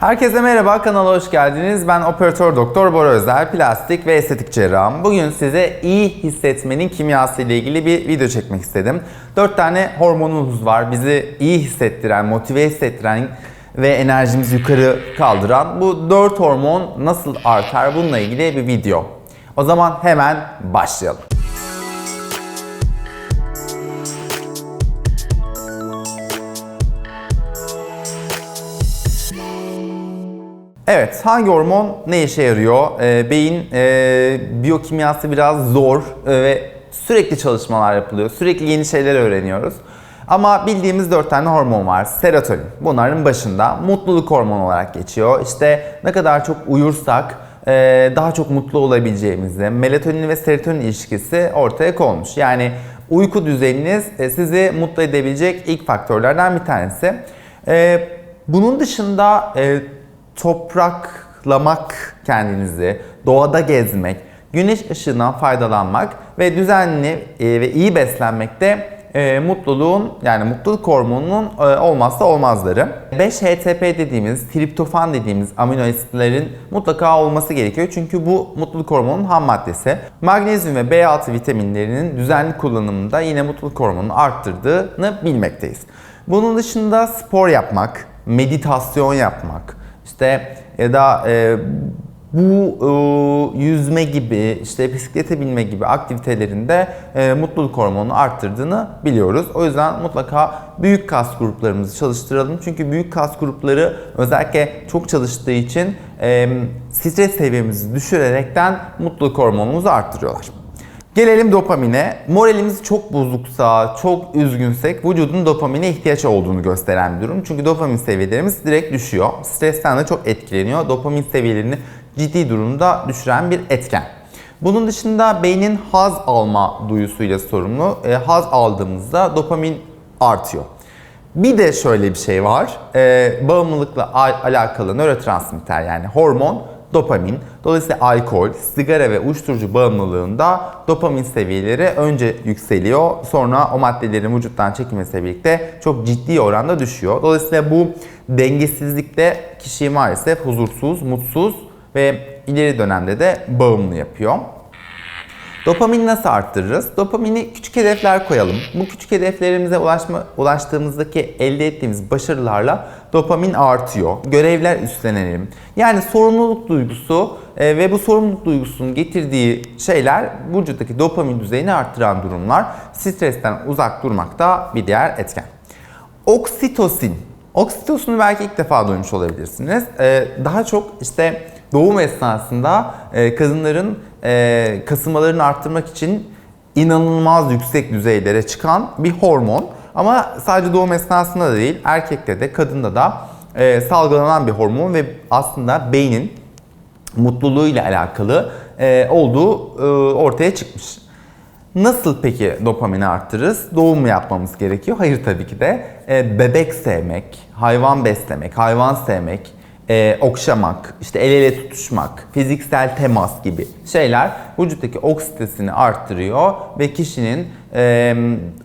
Herkese merhaba, kanala hoş geldiniz. Ben operatör doktor Bora Özel, plastik ve estetik cerrahım. Bugün size iyi hissetmenin kimyası ile ilgili bir video çekmek istedim. 4 tane hormonumuz var. Bizi iyi hissettiren, motive hissettiren ve enerjimizi yukarı kaldıran bu 4 hormon nasıl artar bununla ilgili bir video. O zaman hemen başlayalım. Evet, hangi hormon ne işe yarıyor? Ee, beyin e, biyokimyası biraz zor e, ve sürekli çalışmalar yapılıyor. Sürekli yeni şeyler öğreniyoruz. Ama bildiğimiz 4 tane hormon var. Serotonin bunların başında. Mutluluk hormonu olarak geçiyor. İşte ne kadar çok uyursak e, daha çok mutlu olabileceğimizi, melatonin ve serotonin ilişkisi ortaya konmuş. Yani uyku düzeniniz e, sizi mutlu edebilecek ilk faktörlerden bir tanesi. E, bunun dışında e, topraklamak kendinizi, doğada gezmek, güneş ışığından faydalanmak ve düzenli e, ve iyi beslenmek de e, mutluluğun yani mutluluk hormonunun e, olmazsa olmazları. 5-HTP dediğimiz, triptofan dediğimiz amino asitlerin mutlaka olması gerekiyor. Çünkü bu mutluluk hormonunun ham maddesi. Magnezyum ve B6 vitaminlerinin düzenli kullanımında yine mutluluk hormonunu arttırdığını bilmekteyiz. Bunun dışında spor yapmak, meditasyon yapmak, işte ya da e, bu e, yüzme gibi, işte bisiklete binme gibi aktivitelerinde e, mutluluk hormonunu arttırdığını biliyoruz. O yüzden mutlaka büyük kas gruplarımızı çalıştıralım. Çünkü büyük kas grupları özellikle çok çalıştığı için e, stres seviyemizi düşürerekten mutluluk hormonumuzu arttırıyorlar. Gelelim dopamine. Moralimiz çok bozuksa, çok üzgünsek vücudun dopamine ihtiyaç olduğunu gösteren bir durum. Çünkü dopamin seviyelerimiz direkt düşüyor. Stresten de çok etkileniyor. Dopamin seviyelerini ciddi durumda düşüren bir etken. Bunun dışında beynin haz alma duyusuyla sorumlu. E, haz aldığımızda dopamin artıyor. Bir de şöyle bir şey var. E, bağımlılıkla al- alakalı nörotransmitter yani hormon dopamin. Dolayısıyla alkol, sigara ve uyuşturucu bağımlılığında dopamin seviyeleri önce yükseliyor. Sonra o maddelerin vücuttan çekilmesiyle birlikte çok ciddi oranda düşüyor. Dolayısıyla bu dengesizlikte kişiyi maalesef huzursuz, mutsuz ve ileri dönemde de bağımlı yapıyor. Dopamini nasıl arttırırız? Dopamini küçük hedefler koyalım. Bu küçük hedeflerimize ulaşma, ulaştığımızdaki elde ettiğimiz başarılarla dopamin artıyor. Görevler üstlenelim. Yani sorumluluk duygusu e, ve bu sorumluluk duygusunun getirdiği şeyler vücuttaki dopamin düzeyini arttıran durumlar. Stresten uzak durmak da bir diğer etken. Oksitosin. Oksitosinu belki ilk defa duymuş olabilirsiniz. Ee, daha çok işte doğum esnasında e, kadınların e, kasılmalarını arttırmak için inanılmaz yüksek düzeylere çıkan bir hormon. Ama sadece doğum esnasında da değil, erkekte de kadında da e, salgılanan bir hormon ve aslında beynin mutluluğuyla alakalı e, olduğu e, ortaya çıkmış. Nasıl peki dopamini arttırırız? Doğum mu yapmamız gerekiyor? Hayır tabii ki de. E, bebek sevmek, hayvan beslemek, hayvan sevmek, e, okşamak, işte el ele tutuşmak, fiziksel temas gibi şeyler vücuttaki oksitesini arttırıyor ve kişinin e,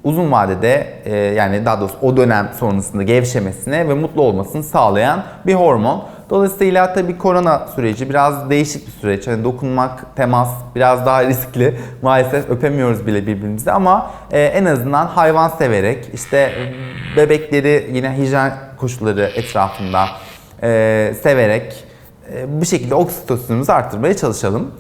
uzun vadede e, yani daha doğrusu o dönem sonrasında gevşemesine ve mutlu olmasını sağlayan bir hormon. Dolayısıyla tabii korona süreci biraz değişik bir süreç. Hani dokunmak, temas biraz daha riskli. Maalesef öpemiyoruz bile birbirimizi ama e, en azından hayvan severek işte bebekleri yine hijyen koşulları etrafında e, severek e, bu şekilde oksitosinimizi arttırmaya çalışalım.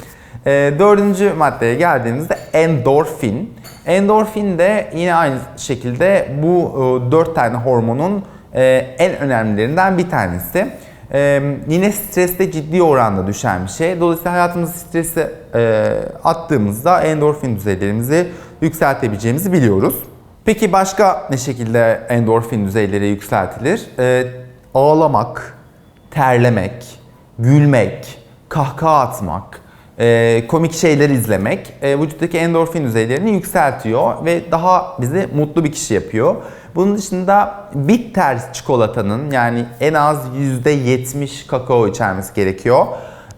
E, dördüncü maddeye geldiğimizde endorfin. Endorfin de yine aynı şekilde bu e, dört tane hormonun e, en önemlilerinden bir tanesi. E, yine streste ciddi oranda düşen bir şey. Dolayısıyla hayatımızı strese e, attığımızda endorfin düzeylerimizi yükseltebileceğimizi biliyoruz. Peki başka ne şekilde endorfin düzeyleri yükseltilir? E, ağlamak, terlemek, gülmek, kahkaha atmak, e, komik şeyler izlemek e, vücuttaki endorfin düzeylerini yükseltiyor ve daha bizi mutlu bir kişi yapıyor. Bunun dışında bitter çikolatanın yani en az %70 kakao içermesi gerekiyor.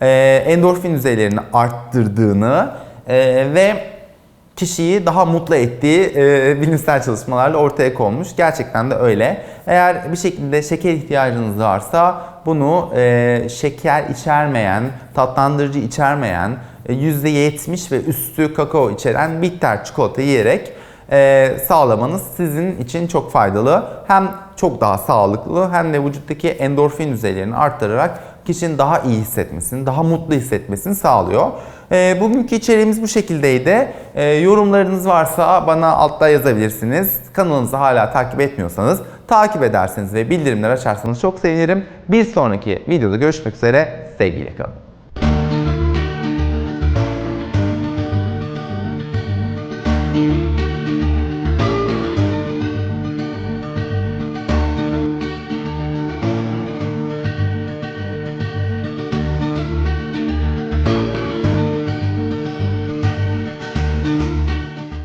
E, endorfin düzeylerini arttırdığını e, ve kişiyi daha mutlu ettiği e, bilimsel çalışmalarla ortaya konmuş. Gerçekten de öyle. Eğer bir şekilde şeker ihtiyacınız varsa bunu e, şeker içermeyen, tatlandırıcı içermeyen, e, %70 ve üstü kakao içeren bitter çikolata yiyerek e, sağlamanız sizin için çok faydalı. Hem çok daha sağlıklı hem de vücuttaki endorfin düzeylerini arttırarak kişinin daha iyi hissetmesini, daha mutlu hissetmesini sağlıyor. E, bugünkü içeriğimiz bu şekildeydi. E, yorumlarınız varsa bana altta yazabilirsiniz. Kanalımızı hala takip etmiyorsanız takip ederseniz ve bildirimler açarsanız çok sevinirim. Bir sonraki videoda görüşmek üzere. Sevgiyle kalın.